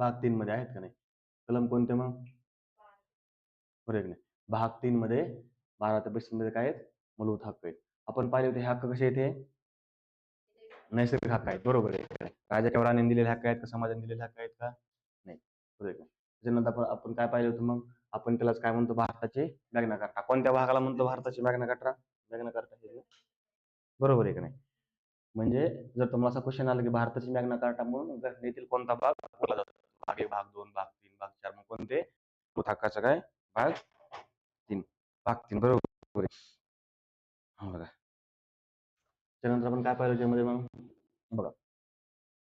भाग तीन मध्ये आहेत का नाही? कलम कोणते मग? बरोबर की नाही. भाग तीन मध्ये बारा ते पस्तीसमध्ये काय आहेत? मूलभूत हक्क आहेत. आपण पाहिले होते हे हक्क कसे येते नैसर्गिक हक्क आहेत. बरोबर आहे. राजा किंवा राणीने दिलेले हक्क आहेत का? समाजाने दिलेले हक्क आहेत का? नाही. बरोबर त्याच्यानंतर आपण आपण काय पाहिलं होतं मग? आपण त्यालाच काय म्हणतो? भारताचे मॅग्ना कार्टा कोणत्या भागाला म्हणतो भारताची मॅग्ना कार्टा मॅग्ना कार्टा बरोबर आहे का नाही. म्हणजे जर तुम्हाला असा क्वेश्चन आला की भारताची मॅग्ना कार्टा म्हणून घटनेतील कोणता भाग भाग एक भाग दोन भाग तीन भाग चार मग कोणते? हक्काचा काय? भाग तीन. भाग तीन बरोबर बघा. त्यानंतर आपण काय पाहिलं त्यामध्ये मग? बघा.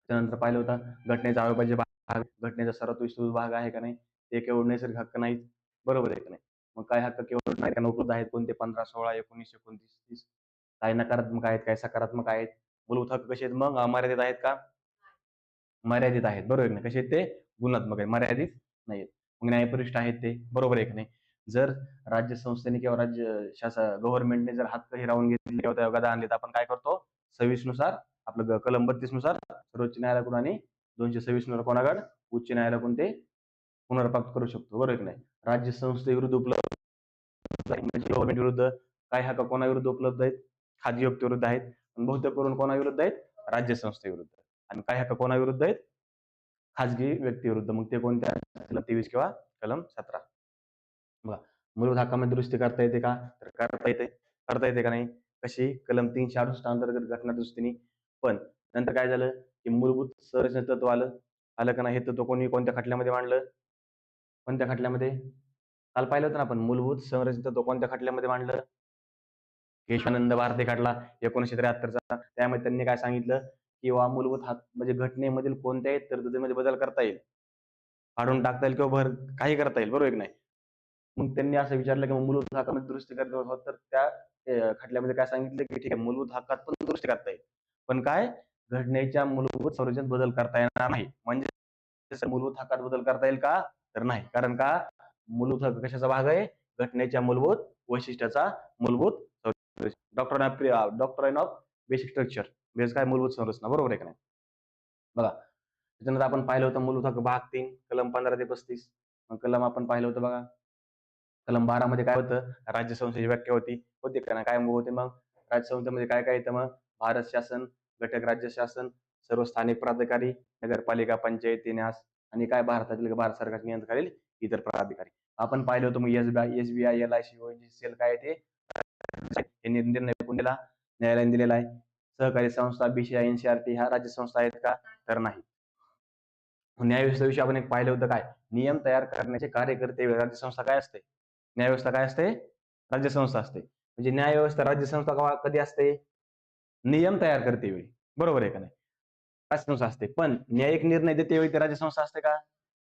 त्यानंतर पाहिलं होतं घटनेचा आरोपाचे भाग घटनेचा सर्वात विस्तृत भाग आहे का नाही? ते केवळ नैसर्गिक हक्क नाहीत. बरोबर आहे का नाही? मग काय हक्क केवळ नागरिकांना उपलब्ध आहेत? कोणते? पंधरा सोळा एकोणीस एकोणतीस तीस. काही नकारात्मक आहेत काही सकारात्मक आहेत? मूलभूत हक्क कसे आहेत? मग अमर्यादित आहेत का? मर्यादित आहेत. बरोबर ना कसे आहेत ते? गुणात्मक आहे. मर्यादित नाही मग न्यायपरिष्ठ आहेत ते. बरोबर आहे नाही? जर राज्य संस्थेने किंवा राज्य शासन गव्हर्नमेंटने जर हक्क हिरावून घेतले किंवा गदा आणले तर आपण काय करतो? सव्वीसनुसार आपलं कलम बत्तीसनुसार सर्वोच्च न्यायालयाकडून आणि दोनशे सव्वीसनुसार कोणाकडे? उच्च न्यायालयाकडून ते पुनर्प्राप्त करू शकतो. बरोबर एक की नाही? राज्य संस्थेविरुद्ध उपलब्ध गव्हर्नमेंट म्हणजे विरुद्ध काय हक्क कोणाविरुद्ध उपलब्ध आहेत? खाजगी व्यक्तीविरुद्ध आहेत. बहुतेक करून कोणाविरुद्ध आहेत? राज्य संस्थेविरुद्ध आणि काय हक्क कोणाविरुद्ध आहेत? खाजगी व्यक्तीविरुद्ध. मग ते कोणत्या तेवीस किंवा कलम सतरा. बघा मूलभूत हक्कामध्ये दुरुस्ती करता येते का? तर करता येते. करता येते का नाही? कशी? कलम तीनशे अडुसष्ट अंतर्गत घटना दुरुस्तीने. पण नंतर काय झालं? की मूलभूत संरचना तत्व आलं. आलं का नाही? हे तत्व कोणी कोणत्या खटल्यामध्ये मांडलं? कोणत्या खटल्यामध्ये? काल पाहिलं होतं ना आपण मूलभूत संरचना तत्व कोणत्या खटल्यामध्ये मांडलं? केशवानंद भारती खटला एकोणीशे त्र्याहत्तरचा. त्यामध्ये त्यांनी काय सांगितलं? किंवा मूलभूत हक्क म्हणजे घटनेमधील कोणत्याही तरतुदीमध्ये बदल करता येईल. फाडून टाकता येईल किंवा भर काही करता येईल बरोबर नाही? मग त्यांनी असं विचारलं की मूलभूत हक्कामध्ये दुरुस्ती करत होत तर त्या खटल्यामध्ये काय सांगितलं की ठीक आहे मूलभूत हक्कात पण दुरुस्ती करता येईल. पण काय? घटनेच्या मूलभूत संरचनेत बदल करता येणार नाही. म्हणजे मूलभूत हक्कात बदल करता येईल का? तर नाही. कारण का? मूलभूत हक्क कशाचा भाग आहे? घटनेच्या मूलभूत वैशिष्ट्याचा मूलभूत doctor doctor of basic structure. Base काय मूलभूत संरचना बरोबर आहे का नाही? बघा त्याच्यानंतर आपण पाहिलं होतं मूलभूत हक्क भाग तीन कलम पंधरा ते पस्तीस. मग कलम आपण पाहिलं होतं बघा कलम बारा मध्ये काय होतं? राज्य संस्थेची व्याख्या होती. होते का काय होते मग? राज्य संस्थेमध्ये काय काय येतं मग? भारत शासन घटक राज्य शासन सर्व स्थानिक प्राधिकारी नगरपालिका पंचायती न्यास आणि काय? भारतातील भारत सरकारच्या नियंत्रणाखालील इतर प्राधिकारी. आपण पाहिलं होतं मग SBI L I C cell sale काय आहे निर्णय पुण्याला न्यायालयाने दिलेला आहे. सहकारी संस्था बीसीआय एनसीआरटी ह्या राज्य संस्था आहेत का? तर नाही. न्यायव्यवस्थेविषयी आपण एक पाहिलं होतं काय? नियम तयार करण्याचे कार्यकर्ते राज्य संस्था काय असते? न्यायव्यवस्था काय असते? राज्य संस्था असते. म्हणजे न्यायव्यवस्था राज्य संस्था कधी असते? नियम तयार करते वेळी. बरोबर आहे का नाही? राज्य संस्था असते. पण न्यायिक निर्णय देते वेळी ते राज्य संस्था असते का?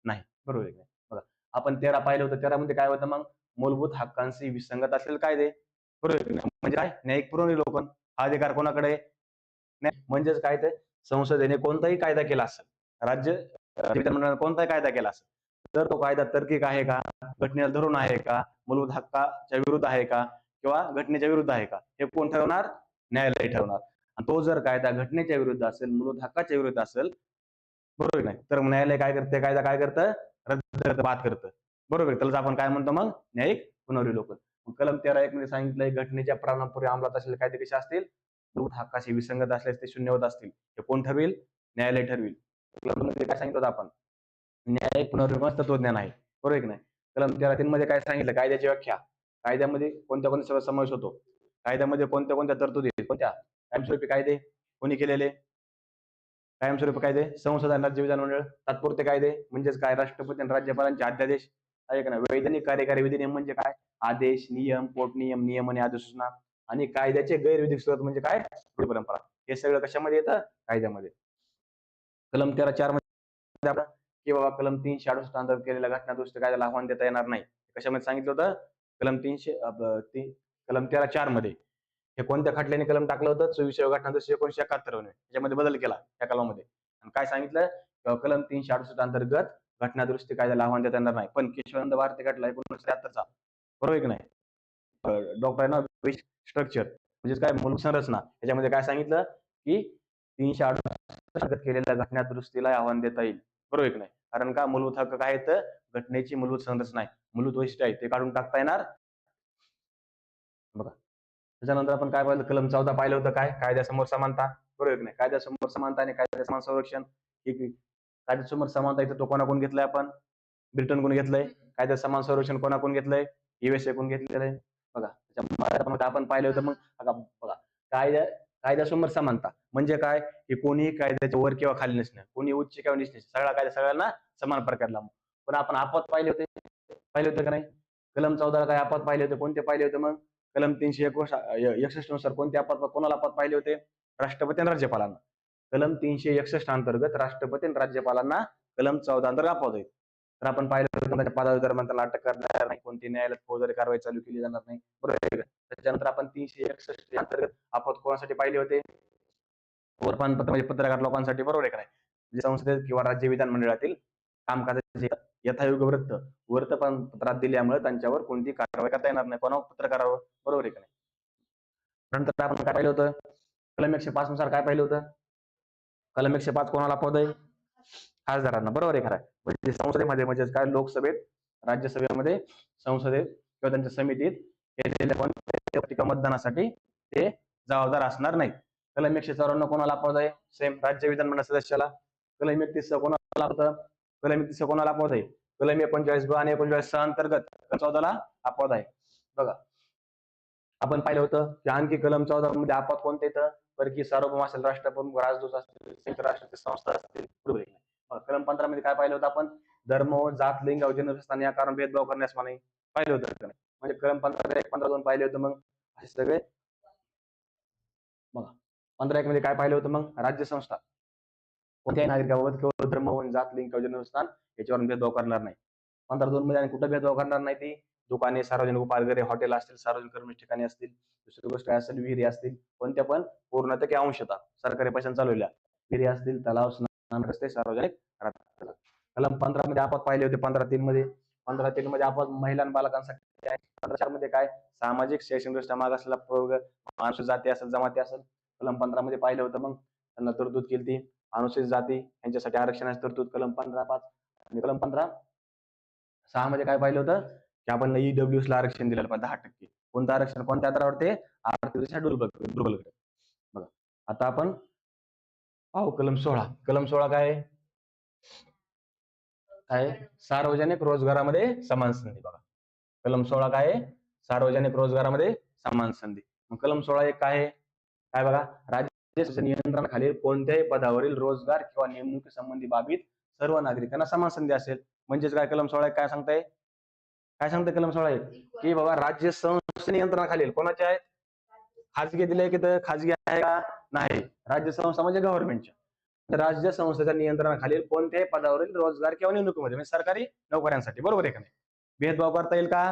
नाही. बरोबर आहे का बघा आपण तेरा पाहिलं होतं. तेरामध्ये काय होतं मग? मूलभूत हक्कांशी विसंगत असलेले कायदे. बरोबर म्हणजे काय? न्यायिक पुरवणी हा अधिकार कोणाकडे म्हणजेच काय ते? संसदेने कोणताही कायदा केला असेल राज्य विधिमंडळाने कोणताही कायदा केला असेल तर तो कायदा तर्किक आहे का? घटनेला धरून आहे का? मूलभूत हक्काच्या विरुद्ध आहे का? किंवा घटनेच्या विरुद्ध आहे का? हे कोण ठरवणार? न्यायालय ठरवणार. आणि तो जर कायदा घटनेच्या विरुद्ध असेल मूलभूत हक्काच्या विरुद्ध असेल बरोबर नाही तर न्यायालय काय करते? कायदा काय करतं? रद्द करतं बाद करतं. बरोबर त्याला आपण काय म्हणतो मग? न्यायिक पुनर्विलोकन. मग कलम तेरा एक मध्ये सांगितलंय घटनेच्या प्रारंभपूर्वी अंमलात असलेले कायदे कसे असतील? मूलभूत हक्काशी विसंगत असल्यास ते शून्य होत असतील. हे कोण ठरवेल? न्यायालय ठरवेल. कलममध्ये काय सांगितलं आपण? न्यायालय पुनर्विलोकन तत्वज्ञान आहे. बरोबर की नाही? कलम तेरा तीन मध्ये काय सांगितलं? कायद्याची व्याख्या. कायद्यामध्ये कोणत्या कोणत्या सगळं समावेश होतो? कायद्यामध्ये कोणत्या कोणत्या तरतुदी कोणत्या? कायमस्वरूपी कायदे? कोणी केलेले? कायमस्वरूपी कायदे? संसद आणि राज्य विधानमंडळ तात्पुरते कायदे? म्हणजेच काय? राष्ट्रपती आणि राज्यपालांचे अध्यादेश? आहे का नाही? वैधानिक कार्यकारी विधिनियम म्हणजे काय? आदेश नियम पोटनियम नियम आणि अधिसूचना. आणि कायद्याचे गैरविधिक स्रोत म्हणजे काय? परंपरा. हे सगळं कशामध्ये येतं? कायद्यामध्ये. कलम तेरा चारमध्ये आपण की बाबा कलम तीनशे अडुसष्ट अंतर्गत केलेल्या घटना दुरुस्ती कायद्याला आव्हान देता येणार नाही. कशामध्ये सांगितलं होतं? कलम तीनशे कलम तेरा चारमध्ये. हे कोणत्या खटल्याने कलम टाकलं होतं? चोवीस घटना दुरुस्ती एकोणीशे एकाहत्तरमध्ये. त्याच्यामध्ये बदल केला त्या कलमामध्ये. आणि काय सांगितलं? कलम तीनशे अडुसष्ट अंतर्गत घटना दुरुस्ती कायद्याला आव्हान देता येणार नाही. पण केशवानंद भारती खटला एकोणीशे त्र्याहत्तरचा. बरोबर की नाही? डॉक्टर स्ट्रक्चर म्हणजेच काय मूलभूत संरचना. काय सांगितलं? की तीनशे अडुसष्ट केलेल्या घटना दुरुस्तीला आव्हान देता येईल. बरोबर एक नाही? कारण का मूलभूत हक्क काय तर घटनेची मूलभूत संरचना आहे. मूलभूत वैशिष्ट्य आहे. ते काढून टाकता येणार? बघा. त्याच्यानंतर आपण काय पाहिलं? कलम चौदा पाहिलं होतं काय? कायद्यासमोर समानता. बरोबर एक नाही? कायद्यासमोर समानता आणि कायद्या समान संरक्षण. ठीक कायद्यासमोर समानता इथं तो कोणाकडून घेतलाय आपण? ब्रिटन कोण घेतलंय. कायद्या समान संरक्षण कोणाकडून घेतलंय? युएसए कोण घेतलेलं आहे बघा आपण पाहिलं होतं मग बघा बघा. कायद्या कायद्यासमोर समानता. म्हणजे काय? की कोणीही कायद्याच्या वर किंवा खाली नसणं कोणी उच्च किंवा निच सगळा कायदा सगळ्यांना समान प्रकारला पण आपण आपत पाहिले होते. पाहिले होते का नाही? कलम चौदा काय आपत पाहिले होते? कोणते पाहिले होते मग? कलम तीनशे एकोश एकसष्टनुसार कोणते आपत कोणाला आपत पाहिले होते? राष्ट्रपती आणि राज्यपालांना. कलम तीनशे एकसष्ट अंतर्गत राष्ट्रपती आणि राज्यपालांना कलम चौदा अंतर्गत आपत होते. तर आपण पाहिलं होतं पदावर अटक करणार नाही कोणती न्यायालयात फौजदारी कारवाई चालू केली जाणार नाही. बरोबर त्याच्यानंतर आपण तीनशे एकसष्ट अंतर्गत आपत कोणासाठी पाहिले होते? वर्तमानपत्र म्हणजे पत्रकार लोकांसाठी बरोबर आहे का नाही? म्हणजे संसदेत किंवा राज्य विधानमंडळातील कामकाजाचे यथायोग्य वृत्त वर्तमानपत्रात दिल्यामुळे त्यांच्यावर कोणती कारवाई करता येणार नाही? कोणा पत्रकारावर? बरोबर आहे का नाही? नंतर आपण काय पाहिलं होतं? कलम एकशे पाच नुसार काय पाहिलं होतं? कलम एकशे पाच कोणाला पद आहे? खासदारांना. बरोबर आहे खरं म्हणजे संसदेमध्ये म्हणजे काय? लोकसभेत राज्यसभेमध्ये संसदेत किंवा त्यांच्या समितीत केलेल्या मतदानासाठी ते जबाबदार असणार नाही कलम एकशे चौऱ्याण्णव कोणाला पद आहे? सेम राज्य विधानमंडळ सदस्याला. कलम एकतीस कोणाला होतं कलम एकतीस कोणाला पद आहे? कलम एकोणचाळीस ब आणि एकोणचाळीस अंतर्गत चौदाला अपवाद आहे. बघा. आपण पाहिलं होतं की आणखी कलम चौदा मध्ये अपवाद कोणते? येतं परकी सार्वभौम असेल राष्ट्रप्रमुख राजदूत असतील संयुक्त राष्ट्रातील संस्था असतील कलम पंधरा मध्ये काय पाहिलं होतं आपण? धर्म जात लिंग जन्मस्थान या कारण भेदभाव करण्यास माने पाहिलं होतं म्हणजे कलम पंधरा एक पंधरा दोन पाहिले होतं मग? असे सगळे? बघा पंधरा एक मध्ये काय पाहिलं होतं मग? राज्य संस्था. कोणत्याही नागरिकाबाबत केवळ धर्म जात लिंग जन्मस्थान याच्यावर भेदभाव करणार नाही. पंधरा दोन मध्ये आणि कुठं भेदभाव करणार नाही ती? दुकाने सार्वजनिक उपाहारगृहे हॉटेल असतील सार्वजनिक कर्मचारी ठिकाणी असतील दुसरी गोष्ट काय असेल विहिरी असतील कोणत्या पण पूर्णतः की अंशता सरकारी पैशाने चालवल्या विहिरी असतील तलाव रस्ते सार्वजनिक कलम पंधरा मध्ये आपण पाहिले होते पंधरा तीन मध्ये. पंधरा तीन मध्ये आपण महिला बालकांसाठी पंधरा चारमध्ये काय? सामाजिक शैक्षणिक दृष्ट्या माग असलेला अनुसूचित जाती असेल जमाती असेल कलम पंधरा मध्ये पाहिलं होतं मग. त्यांना तरतूद केली ती अनुसूचित जाती यांच्यासाठी आरक्षणाची तरतूद कलम पंधरा पाच. आणि कलम पंधरा सहा मध्ये काय पाहिलं होतं? की आपण ईडब्ल्यू ला आरक्षण दिलेलं पाहिजे दहा टक्के. कोणतं आरक्षण? कोणत्या आधारावर ते? आर्थिकदृष्ट्या दुर्बल दुर्बल बघा. आता आपण पाहू कलम सोळा. कलम सोळा काय आहे? काय सार्वजनिक रोजगारामध्ये समान संधी बघा. कलम सोळा काय सार्वजनिक रोजगारामध्ये समान संधी. मग कलम सोळा एक काय आहे? काय बघा? राज्य नियंत्रणाखाली कोणत्याही पदावरील रोजगार किंवा नेमणुकी संबंधी बाबीत सर्व नागरिकांना समान संधी असेल. म्हणजेच काय? कलम सोळा काय सांगताय? काय सांगते कलम सोळा एक? की बाबा राज्य संस्थे नियंत्रणाखालील कोणाचे आहेत? खाजगी दिले की तर खाजगी आहे का? नाही. राज्य संस्था म्हणजे गव्हर्नमेंटच्या तर राज्य संस्थेच्या नियंत्रणाखालील कोणत्याही पदावरील रोजगार किंवा निवडणुकीमध्ये म्हणजे सरकारी नोकऱ्यांसाठी. बरोबर आहे का नाही? भेदभाव करता येईल का?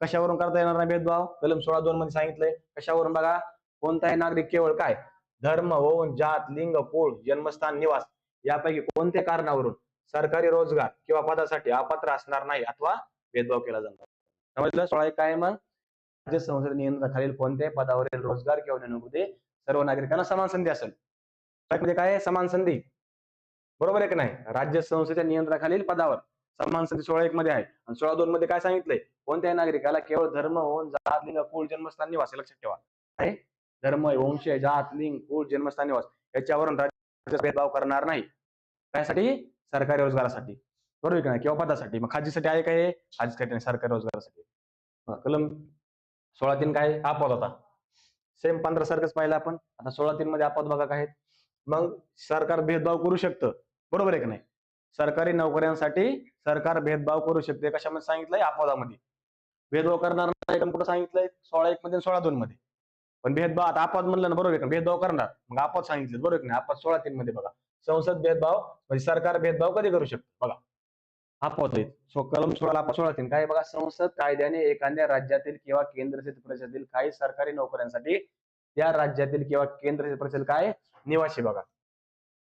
कशावरून करता येणार नाही भेदभाव? कलम सोळा दोन मध्ये सांगितलंय. कशावरून बघा? कोणताही नागरिक केवळ काय? धर्म वंश जात लिंग कुळ जन्मस्थान निवास यापैकी कोणत्या कारणावरून सरकारी रोजगार किंवा पदासाठी अपात्र असणार नाही अथवा भेदभाव केला जाणार समजलं? सोळा एक काय मग. राज्य संसद नियंत्रणाखालील कोणत्याही पदावरील रोजगार किंवा निवडणुकीमध्ये सर्व नागरिकांना समान संधी असेल. म्हणजे काय समान संधी. बरोबर आहे की नाही? राज्य संस्थेच्या नियंत्रणाखालील पदावर समान संधी सोळा एक मध्ये आहे. आणि सोळा दोन मध्ये काय सांगितलंय? कोणत्याही नागरिकाला केवळ धर्म होऊन जात लिंग कुळ जन्मस्थान निवास लक्षात ठेवा. आहे? धर्म वंश जात लिंग कुळ जन्मस्थान निवास याच्यावरून राज्य भेदभाव करणार नाही. त्यासाठी सरकारी रोजगारासाठी. बरोबर आहे की नाही? किंवा पदासाठी. मग खाजीसाठी आहे काय खाजीसाठी नाही सरकारी रोजगारासाठी. कलम सोळा तीन काय? आपद होता. सेम पंधरा सारखंच पाहिलं आपण. आता सोळा तीन मध्ये आपद बघा काय आहेत. मग सरकार भेदभाव करू शकतं. बरोबर आहे की नाही? सरकारी नोकऱ्यांसाठी सरकार भेदभाव करू शकते. कशामध्ये सांगितलंय? आपदामध्ये भेदभाव करणार नाही कुठं सांगितलंय? सोळा एक मध्ये सोळा दोन मध्ये. पण भेदभाव आता आपद म्हणलं ना बरोबर आहे का? भेदभाव करणार. मग आपद सांगितलं बरोबर नाही? आपद सोळा तीन मध्ये बघा. संसद भेदभाव म्हणजे सरकार भेदभाव कधी करू शकतो? बघा. हा आहेत सो कलम सोळाला आपत सोळा तीन काय बघा संसद कायद्याने एखाद्या राज्यातील किंवा केंद्रशासित प्रदेशातील काही सरकारी नोकऱ्यांसाठी त्या राज्यातील किंवा केंद्रशासित प्रदेशातील काय? निवासी बघा.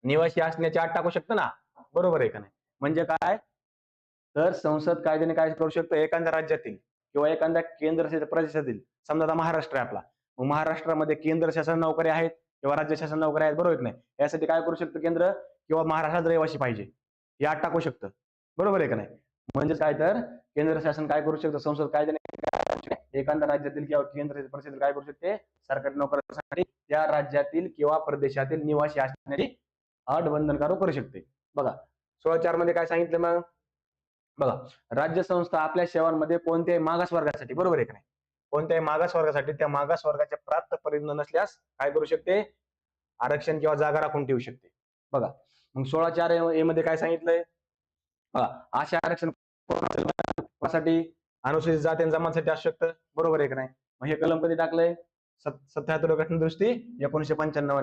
निवासी असण्याची आठ टाकू शकतो ना? बरोबर आहे का नाही? म्हणजे काय? तर संसद कायद्याने काय करू शकतो? एखाद्या राज्यातील किंवा एखाद्या केंद्रशासित प्रदेशातील समजा आता महाराष्ट्र आहे आपला. मग महाराष्ट्रामध्ये केंद्र शासन नोकऱ्या आहेत किंवा राज्य शासन नोकऱ्या आहेत बरोबर नाही? यासाठी काय करू शकतं केंद्र? किंवा महाराष्ट्रात रहिवासी पाहिजे. हे आठ टाकू शकतं. बरोबर आहे का नाही? म्हणजेच काय तर केंद्र शासन काय करू शकतं? संसद कायद्याने काय एखाद्या राज्यातील किंवा केंद्र परिषदेत काय करू शकते? सरकारी नोकऱ्यांसाठी त्या राज्यातील किंवा प्रदेशातील निवासी असणारी अट बंधनकारक करू शकते. बघा सोळा चारमध्ये काय सांगितलं मग? बघा राज्य संस्था आपल्या सेवांमध्ये कोणत्याही मागास वर्गासाठी बरोबर आहे का नाही? कोणत्याही मागास वर्गासाठी त्या मागास वर्गाच्या प्राप्त परिणाम नसल्यास काय करू शकते? आरक्षण किंवा जागा राखून ठेवू शकते. बघा मग सोळा चार ए मध्ये काय सांगितलंय? बघा असे आरक्षण कोणासाठी? अनुसूचित जाती आणि असू शकतं बरोबर आहे का नाही? मग हे कलम कधी टाकलंय? सत्याहत्तर घटना एकोणीशे पंच्याण्णव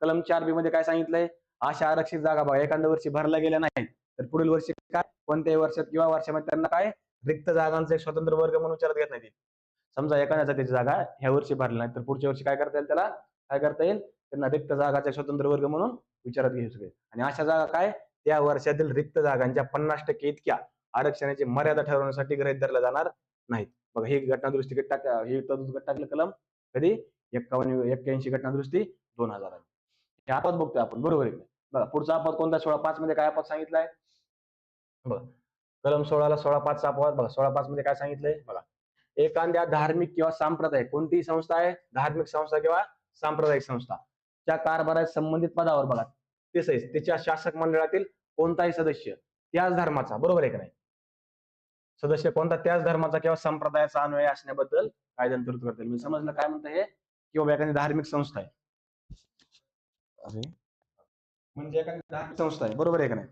कलम चार बी मध्ये काय सांगितलंय? अशा आरक्षित जागा बघा एखाद्या वर्षी भरल्या गेल्या नाहीत तर पुढील वर्षी काय? कोणत्याही वर्षात किंवा वर्षामध्ये त्यांना काय? रिक्त जागांचा एक स्वतंत्र वर्ग म्हणून विचारात घेत नाही समजा एखाद्या जातीची जागा ह्या वर्षी भरली नाही तर पुढच्या वर्षी काय करता येईल त्याला? काय करता येईल? त्यांना रिक्त जागाचा स्वतंत्र वर्ग म्हणून विचारात घेऊ शकेल आणि अशा जागा काय? त्या वर्षातील रिक्त जागांच्या पन्नास टक्के इतक्या आरक्षणाची मर्यादा ठरवण्यासाठी गृहित धरल्या जाणार नाहीत. बघा ही घटना दुरुस्ती टाक ही टाकलं कलम कधी? एक्कावन्न एक्क्याऐंशी घटना दुरुस्ती दोन हजार हे आपत बघतोय आपण बरोबर आहे बघा पुढचा आपत कोणता? सोळा पाच मध्ये काय आपत सांगितलंय? बघा कलम सोळाला सोळा पाच अपवाद बघा सोळा पाच मध्ये काय सांगितलंय? बघा एखाद्या धार्मिक किंवा सांप्रदायिक कोणतीही संस्था आहे धार्मिक संस्था किंवा सांप्रदायिक संस्था त्या कारभारात संबंधित पदावर बघा ते सहित त्याच्या शासक मंडळातील कोणताही सदस्य त्याच धर्माचा बरोबर आहे का नाही? सदस्य कोणता त्याच धर्माचा किंवा संप्रदायाचा अन्वय असण्याबद्दल कायद्याने तरतूद करता येईल. म्हणजे समजलं काय म्हणतं हे? किंवा एखादी धार्मिक संस्था आहे. अरे. म्हणजे एखादी धार्मिक संस्था आहे. बरोबर आहे का नाही?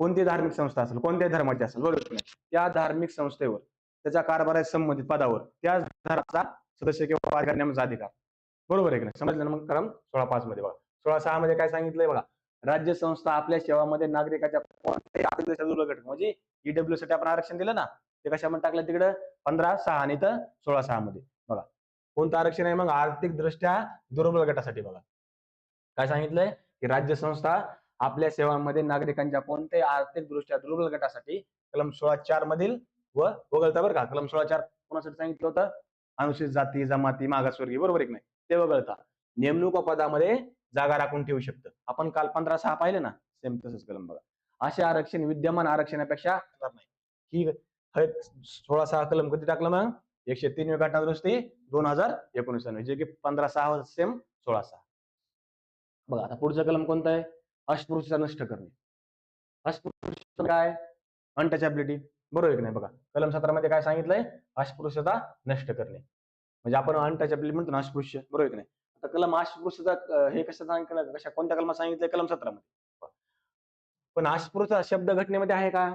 कोणती धार्मिक संस्था असेल कोणत्याही धर्माची असेल बरोबर नाही? त्या धार्मिक संस्थेवर त्याच्या कारभारात संबंधित पदावर त्याच धर्माचा सदस्य किंवा अधिकार बरोबर आहे का नाही? समजलं मग कलम सोळा पाच मध्ये बघा. सोळा सहा मध्ये काय सांगितलंय बघा? राज्य संस्था आपल्या सेवामध्ये नागरिकाच्या घटक म्हणजे ईडब्ल्यू साठी आपण आरक्षण दिलं ना ते कशामध्ये टाकलं तिकडं? पंधरा सहा आणि तर सोळा सहा मध्ये. बघा. कोणतं आरक्षण आहे? मग आर्थिक दृष्ट्या दुर्बल गटासाठी बघा. काय सांगितलंय? की राज्य संस्था आपल्या सेवांमध्ये नागरिकांच्या कोणत्याही आर्थिक दृष्ट्या दुर्बल गटासाठी कलम सोळा चार मधील व वगळता बरं का? कलम सोळा चार कोणासाठी सांगितलं होतं? अनुसूचित जाती जमाती मागासवर्गीय बरोबर एक नाही? ते वगळता. नेमणूक पदामध्ये जागा राखून ठेवू शकतं. आपण काल पंधरा सहा पाहिले ना सेम तसंच कलम बघा. असे आरक्षण विद्यमान आरक्षणापेक्षा होणार नाही. ही सोळा सहा कलम कधी टाकलं मग? एकशे तीन घटना दुरुस्ती दोन हजार एकोणीस जे की पंधरा सहा सेम सोळा सहा बघा आता पुढचं कलम कोणतं आहे? अस्पृश्यता नष्ट करणे. अस्पृश्यता काय? अनटचॅबिलिटी बरोबर की नाही? बघा कलम सतरा मध्ये काय सांगितलंय? अस्पृश्यता नष्ट करणे. म्हणजे आपण अनटचॅबिलिटी म्हणतो ना अस्पृश्य. बरोबर की नाही? आता कलम अस्पृश्यता हे कसं सांगितलं कशा कोणत्या कलमात सांगितलं कलम सतरामध्ये. पण अस्पृश्यता शब्द घटनेमध्ये आहे का?